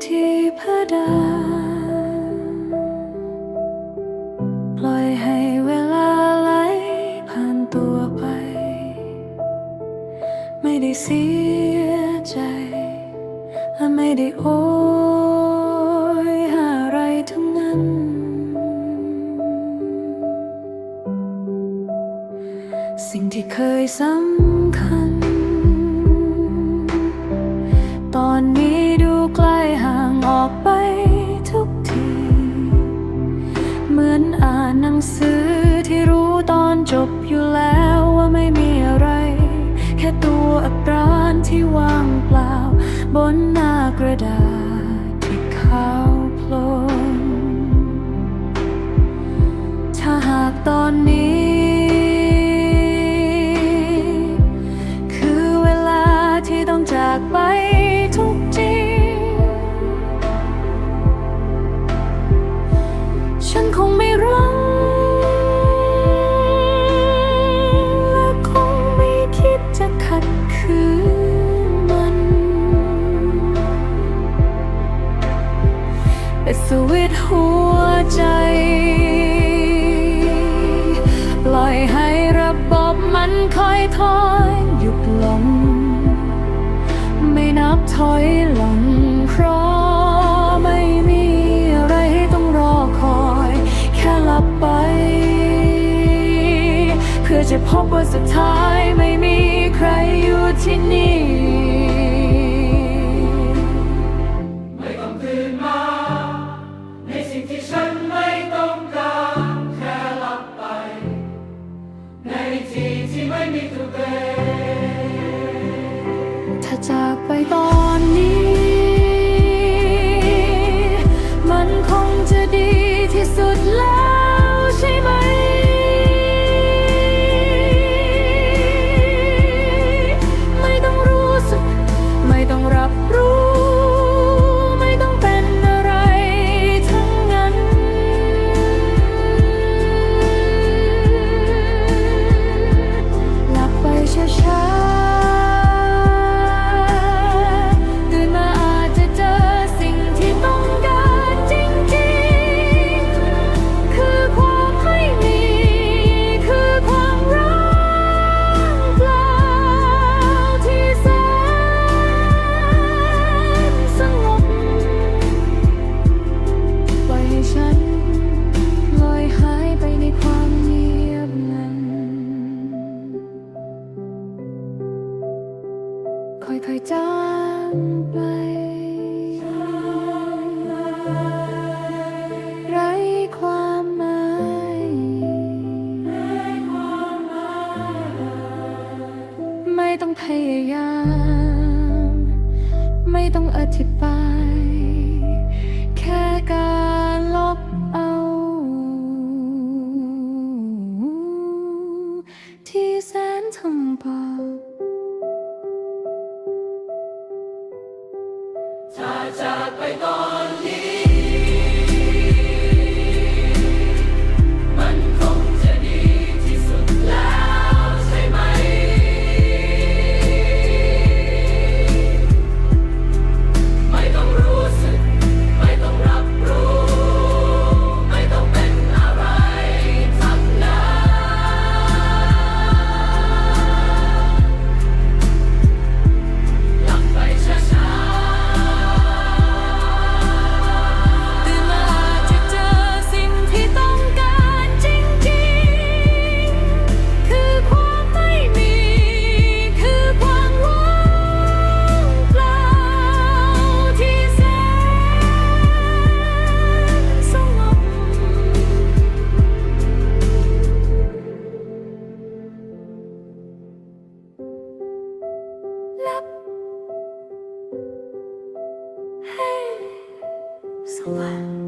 ปที่พดานปล่อยให้เวลาไหลผ่านตัวไป ไม่ได้เสียใจ และไม่ได้โอยหาอะไรทั้งนั้น สิ่งที่เคยสำ บอยู่แล้วว่าไม่มีอะไร แค่ตัวอักษรที่ว่างเปล่า บนหน้ากระดาษ สวิตหัวใจ ปล่อยให้ระบบมันคอยถอยหยุดลง ไม่นับถอยหลังเพราะไม่มีอะไรให้ต้องรอคอย แค่หลับไป เพื่อจะพบว่าสุดท้ายไม่มีใครอยู่ที่นี่ ถ้าจากไปตอนนี้ จางไป ไร้ความหมายไม่ต้องพยายาม ไม่ต้องอธิบาย แค่การ ให้สว่าง